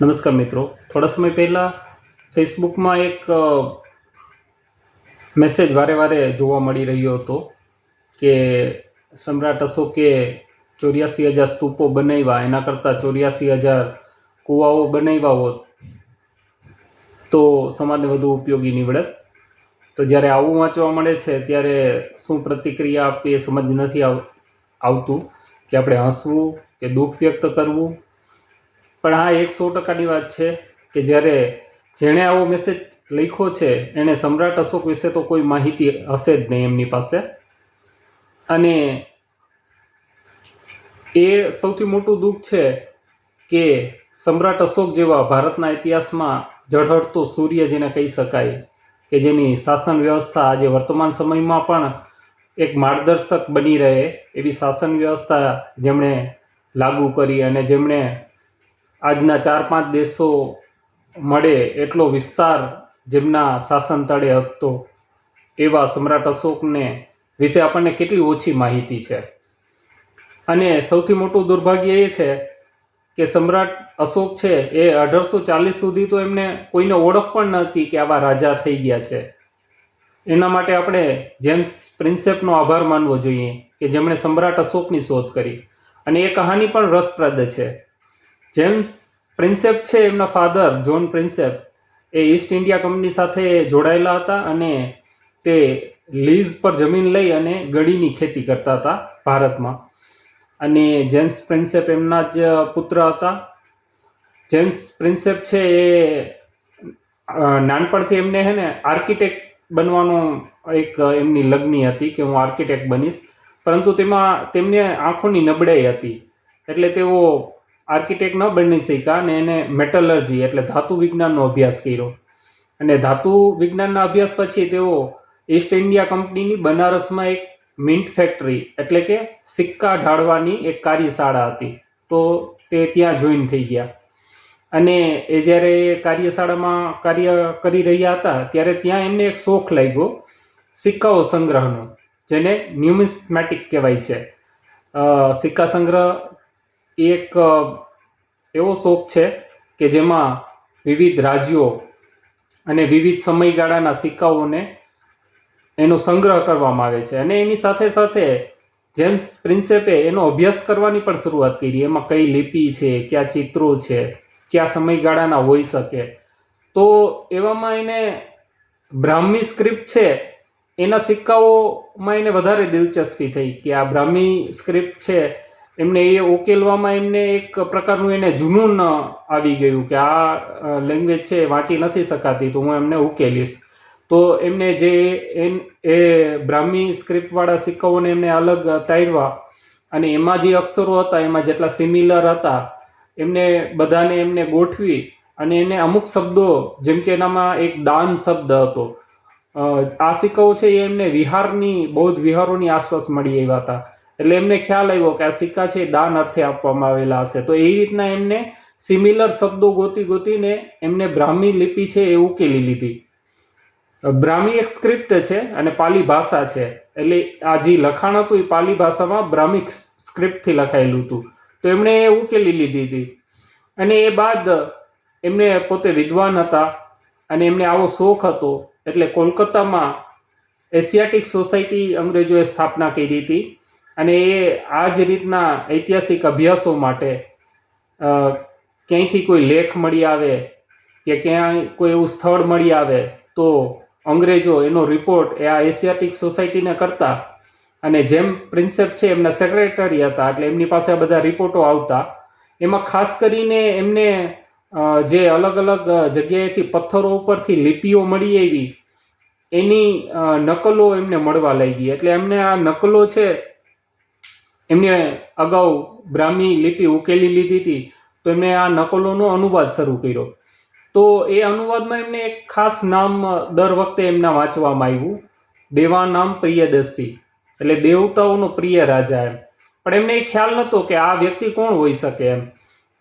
નમસ્કાર મિત્રો. થોડા સમય પહેલાં ફેસબુકમાં એક મેસેજ વારે વારે જોવા મળી રહ્યો હતો કે સમ્રાટ અશોકે ચોર્યાસી હજાર સ્તૂપો બનાવ્યા. એના કરતાં ચોર્યાસી હજાર કૂવાઓ બનાવ્યા હોત તો સમાજને વધુ ઉપયોગી નીવડત. તો જ્યારે આવું વાંચવા મળે છે, ત્યારે શું પ્રતિક્રિયા આપવી એ સમજ નથી આવ, આવતું? કે આપણે હસવું, કે દુઃખ વ્યક્ત કરવું? પણ હા, એક સો ટકાની વાત છે કે જ્યારે જેણે આવો મેસેજ લખ્યો છે એણે સમ્રાટ અશોક વિશે તો કોઈ માહિતી હશે જ નહીં એમની પાસે. અને એ સૌથી મોટું દુઃખ છે કે સમ્રાટ અશોક જેવા ભારતના ઇતિહાસમાં ઝળહળતો સૂર્ય જેને કહી શકાય કે જેની શાસન વ્યવસ્થા આજે વર્તમાન સમયમાં પણ એક માર્ગદર્શક બની રહે એવી શાસન વ્યવસ્થા જેમણે લાગુ કરી અને જેમણે આજના ચાર પાંચ દેશો મળે એટલો વિસ્તાર જેમના શાસન તળે હતો, એવા સમ્રાટ અશોકને વિશે આપણને કેટલી ઓછી માહિતી છે. અને સૌથી મોટું દુર્ભાગ્ય એ છે કે સમ્રાટ અશોક છે એ અઢારસો ચાલીસ સુધી તો એમને કોઈને ઓળખ પણ નહોતી કે આવા રાજા થઈ ગયા છે. એના માટે આપણે જેમ્સ પ્રિન્સેપનો આભાર માનવો જોઈએ કે જેમણે સમ્રાટ અશોકની શોધ કરી. અને એ કહાની પણ રસપ્રદ છે. જેમ્સ પ્રિન્સેપ છે, એમના ફાધર જોન પ્રિન્સેપ, એ ઈસ્ટ ઇન્ડિયા કંપની સાથે જોડાયેલા હતા અને તે લીઝ પર જમીન લઈ અને ગળીની ખેતી કરતા હતા ભારતમાં. અને જેમ્સ પ્રિન્સેપ એમના જ પુત્ર હતા. જેમ્સ પ્રિન્સેપ છે, એ નાનપણથી એમને હે ને આર્કિટેક્ટ બનવાનો એક એમની લગ્ની હતી કે હું આર્કિટેક્ટ બનીશ. પરંતુ તેમાં, તેમને આંખોની નબળાઈ હતી. એટલે તેઓ આર્કિટેક્ટ ન બની શક્યા અને એને મેટલર્જી એટલે ધાતુ વિજ્ઞાનનો અભ્યાસ કર્યો. અને ધાતુ વિજ્ઞાનના અભ્યાસ પછી તેઓ ઈસ્ટ ઇન્ડિયા કંપનીની બનારસમાં એક મિન્ટ ફેક્ટરી એટલે કે સિક્કા ઢાળવાની એક કાર્યશાળા હતી. તો તે ત્યાં જોઈન થઈ ગયા. અને એ જ્યારે કાર્યશાળામાં કાર્ય કરી રહ્યા હતા, ત્યારે ત્યાં એમને એક શોખ લાગ્યો, સિક્કાઓ સંગ્રહનો, જેને ન્યુમિસ્મેટિક કહેવાય છે. સિક્કા સંગ્રહ એક એવો શોખ છે કે જેમાં વિવિધ રાજ્યો અને વિવિધ સમયગાળાના સિક્કાઓને એનો સંગ્રહ કરવામાં આવે છે. અને એની સાથે સાથે જેમ્સ પ્રિન્સેપે એનો અભ્યાસ કરવાની પણ શરૂઆત કરી. એમાં કઈ લિપિ છે, કયા ચિત્રો છે, કયા સમયગાળાના હોઈ શકે. તો એવામાં એને બ્રાહ્મી સ્ક્રિપ્ટ છે, એના સિક્કાઓમાં એને વધારે દિલચસ્પી થઈ કે આ બ્રાહ્મી સ્ક્રિપ્ટ છે એમને એ ઉકેલવામાં એમને એક પ્રકારનું એને જુનૂન આવી ગયું કે આ લેંગ્વેજ છે એ વાંચી નથી શકાતી, તો હું એમને ઉકેલીશ. તો એમને જે એન, એ બ્રાહ્મી સ્ક્રિપ્ટવાળા સિક્કાઓને એમને અલગ તારવા અને એમાં જે અક્ષરો હતા, એમાં જેટલા સિમિલર હતા, એમને બધાને એમને ગોઠવી અને એને અમુક શબ્દો, જેમ કે એનામાં એક દાન શબ્દ હતો. આ સિક્કાઓ છે એ એમને વિહારની, બૌદ્ધ વિહારોની આસપાસ મળી આવ્યા હતા. એટલે એમને ખ્યાલ આવ્યો કે આ સિક્કા છે દાન અર્થે આપવામાં આવેલા હશે. તો એ રીતના એમને સિમિલર શબ્દો ગોતી ગોતીને એમને બ્રાહ્મી લિપિ છે એ ઉકેલી લીધી. બ્રાહ્મી એક સ્ક્રિપ્ટ છે અને પાલી ભાષા છે. એટલે આ જે લખાણ હતું એ પાલી ભાષામાં બ્રાહ્મિક સ્ક્રિપ્ટથી લખાયેલું હતું. તો એમણે એ ઉકેલી લીધી હતી. અને એ બાદ એમને પોતે વિદ્વાન હતા અને એમને આવો શોખ હતો. એટલે કોલકાતામાં એશિયાટિક સોસાયટી અંગ્રેજોએ સ્થાપના કરી હતી. અને એ આ જ રીતના ઐતિહાસિક અભ્યાસો માટે ક્યાંયથી કોઈ લેખ મળી આવે કે ક્યાંય કોઈ એવું સ્થળ મળી આવે, તો અંગ્રેજો એનો રિપોર્ટ એ આ એશિયાટિક સોસાયટીને કરતા અને જેમ પ્રિન્સેપ છે એમના સેક્રેટરી હતા, એટલે એમની પાસે આ બધા રિપોર્ટો આવતા. એમાં ખાસ કરીને એમને જે અલગ અલગ જગ્યાએથી પથ્થરો ઉપરથી લિપિઓ મળી આવી, એની નકલો એમને મળવા લાગી. એટલે એમને આ નકલો છે એમને અગાઉ બ્રાહ્મી લિપિ ઉકેલી લીધી હતી, તો એમણે આ નકલોનો અનુવાદ શરૂ કર્યો. તો એ અનુવાદમાં એમને એક ખાસ નામ દર વખતે એમના વાંચવામાં આવ્યું. દેવાનામ પ્રિયદસી એટલે દેવતાઓનો પ્રિય રાજા એમ. પણ એમને એ ખ્યાલ નહોતો કે આ વ્યક્તિ કોણ હોઈ શકે એમ.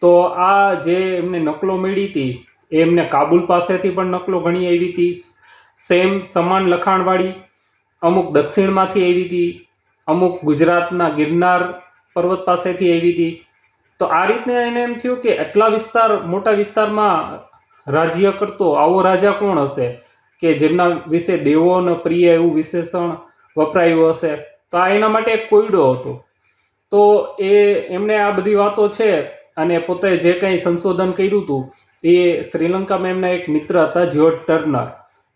તો આ જે એમને નકલો મળી હતી, એ એમને કાબુલ પાસેથી પણ નકલો ઘણી આવી હતી. સેમ સમાન લખાણવાળી, અમુક દક્ષિણમાંથી આવી હતી. અમુક ગુજરાતના ગિરનાર પર્વત પાસેથી આવી હતી. તો આ રીતને એને એમ થયું કે એટલા વિસ્તાર, મોટા વિસ્તારમાં રાજ્ય કરતો આવો રાજા કોણ હશે? કે જેમના વિશે દેવોને પ્રિય એવું વિશેષણ વપરાયું હશે? તો આ એના માટે એક કોયડો હતો. તો એ એમને આ બધી વાતો છે અને પોતે જે કંઈ સંશોધન કર્યું હતું, એ શ્રીલંકામાં એમના એક મિત્ર હતા, જ્યોર્જ ટર્નર.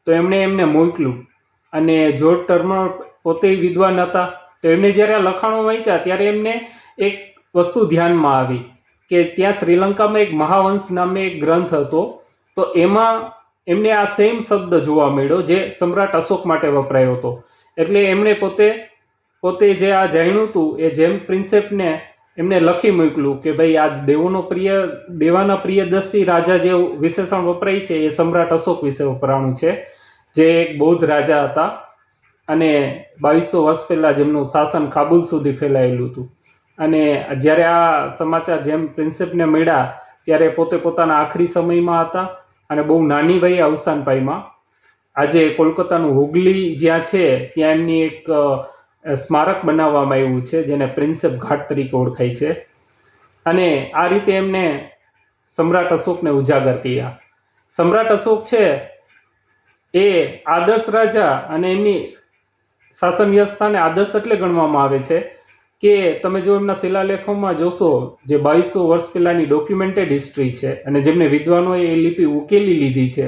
તો એમણે એમને મોકલ્યું. અને જ્યોર્જ ટર્નર પોતે વિદ્વાન હતા. તો એમને જ્યારે આ લખાણો વાંચ્યા ત્યારે એમને એક વસ્તુ ધ્યાનમાં આવી કે ત્યાં શ્રીલંકામાં એક મહાવંશ નામે એક ગ્રંથ હતો. તો એમાં એમને આ સેમ શબ્દ જોવા મળ્યો જે સમ્રાટ અશોક માટે વપરાયો હતો. એટલે એમણે પોતે પોતે જે આ જાણ્યું હતું એ જેમ પ્રિન્સેપને એમને લખી મોકલ્યું કે ભાઈ આ દેવોનો પ્રિય, દેવાના પ્રિયદર્શી રાજા જે વિશેષણ વપરાય છે એ સમ્રાટ અશોક વિશે વપરાણું છે. જે એક બૌદ્ધ રાજા હતા. અને બાવીસો વર્ષ પહેલાં જેમનું શાસન કાબુલ સુધી ફેલાયેલું હતું. અને જ્યારે આ સમાચાર જેમ પ્રિન્સેપને મળ્યા, ત્યારે પોતે પોતાના આખરી સમયમાં હતા અને બહુ નાની વયે અવસાન પાઈમાં આજે કોલકાતાનું હુગલી જ્યાં છે, ત્યાં એમની એક સ્મારક બનાવવામાં આવ્યું છે, જેને પ્રિન્સેપ ઘાટ તરીકે ઓળખાય છે. અને આ રીતે એમને સમ્રાટ અશોકને ઉજાગર કર્યા. સમ્રાટ અશોક છે, એ આદર્શ રાજા અને એમની શાસન વ્યવસ્થાને આદર્શ એટલે ગણવામાં આવે છે કે તમે જો એમના શિલાલેખોમાં જોશો, જે બાવીસો વર્ષ પહેલાંની ડોક્યુમેન્ટેડ હિસ્ટ્રી છે અને જેમને વિદ્વાનોએ એ લિપિ ઉકેલી લીધી છે,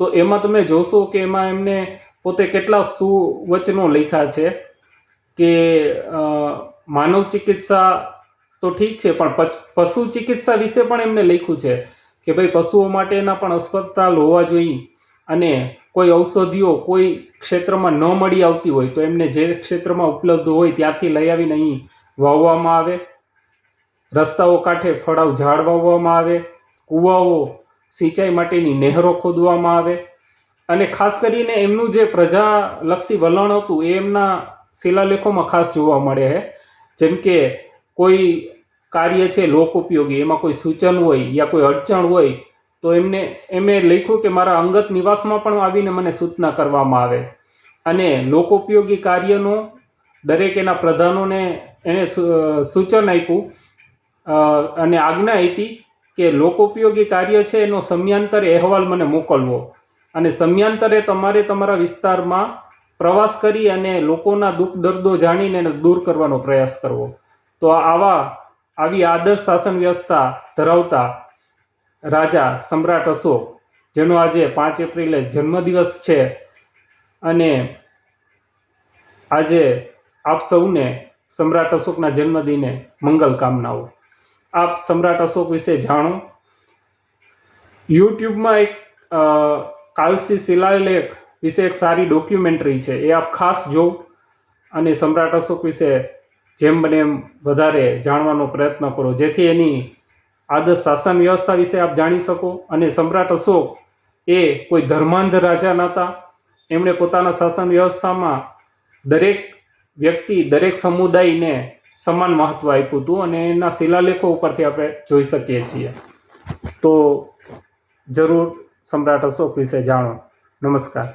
તો એમાં તમે જોશો કે એમાં એમને પોતે કેટલા સુવચનો લખ્યા છે કે માનવ ચિકિત્સા તો ઠીક છે, પણ પશુ ચિકિત્સા વિશે પણ એમને લખ્યું છે કે ભાઈ પશુઓ માટેના પણ અસ્પતાલ હોવા જોઈએ અને કોઈ ઔષધિઓ કોઈ ક્ષેત્રમાં ન મળી આવતી હોય તો એમને જે ક્ષેત્રમાં ઉપલબ્ધ હોય ત્યાંથી લઈ આવીને અહીં વાવવામાં આવે. રસ્તાઓ કાંઠે ફળાવ ઝાડ વાવવામાં આવે. કૂવાઓ સિંચાઈ માટેની નહેરો ખોદવામાં આવે. અને ખાસ કરીને એમનું જે પ્રજાલક્ષી વલણ હતું એ એમના શિલાલેખોમાં ખાસ જોવા મળે છે. જેમ કે કોઈ કાર્ય છે લોક ઉપયોગી, એમાં કોઈ સૂચન હોય યા કોઈ અડચણ હોય તો એમને એમણે લખ્યું કે મારા અંગત નિવાસમાં પણ આવીને મને સૂચના કરવામાં આવે. અને લોકોપયોગી કાર્યનો દરેક એના પ્રધાનોને એને સૂચન આપ્યું અને આજ્ઞા આપી કે લોકોપયોગી કાર્ય છે એનો સમયાંતરે અહેવાલ મને મોકલવો. અને સમયાંતરે તમારે તમારા વિસ્તારમાં પ્રવાસ કરી અને લોકોના દુઃખ દર્દો જાણીને એને દૂર કરવાનો પ્રયાસ કરવો. તો આવા, આવી આદર્શ શાસન વ્યવસ્થા ધરાવતા રાજા સમ્રાટ અશોક, જેનો આજે પાંચ એપ્રિલે જન્મદિવસ છે અને આજે આપ સૌને સમ્રાટ અશોકના જન્મદિને મંગલ કામનાઓ. આપ સમ્રાટ અશોક વિશે જાણો. યુટ્યુબમાં એક કાલસી શિલાલેખ વિશે એક સારી ડોક્યુમેન્ટરી છે, એ આપ ખાસ જો અને સમ્રાટ અશોક વિશે જેમ બને એમ વધારે જાણવાનો પ્રયત્ન કરો. જેથી એની આદર્શ શાસન વ્યવસ્થા વિશે આપ જાણી શકો અને સમ્રાટ અશોક એ કોઈ ધર્માંધ રાજા નહોતા. એમણે પોતાના શાસન વ્યવસ્થામાં દરેક વ્યક્તિ, દરેક સમુદાયને સમાન મહત્વ આપ્યું હતું અને એના શિલાલેખો ઉપરથી આપણે જોઈ શકીએ છીએ. તો જરૂર સમ્રાટ અશોક વિશે જાણો. નમસ્કાર.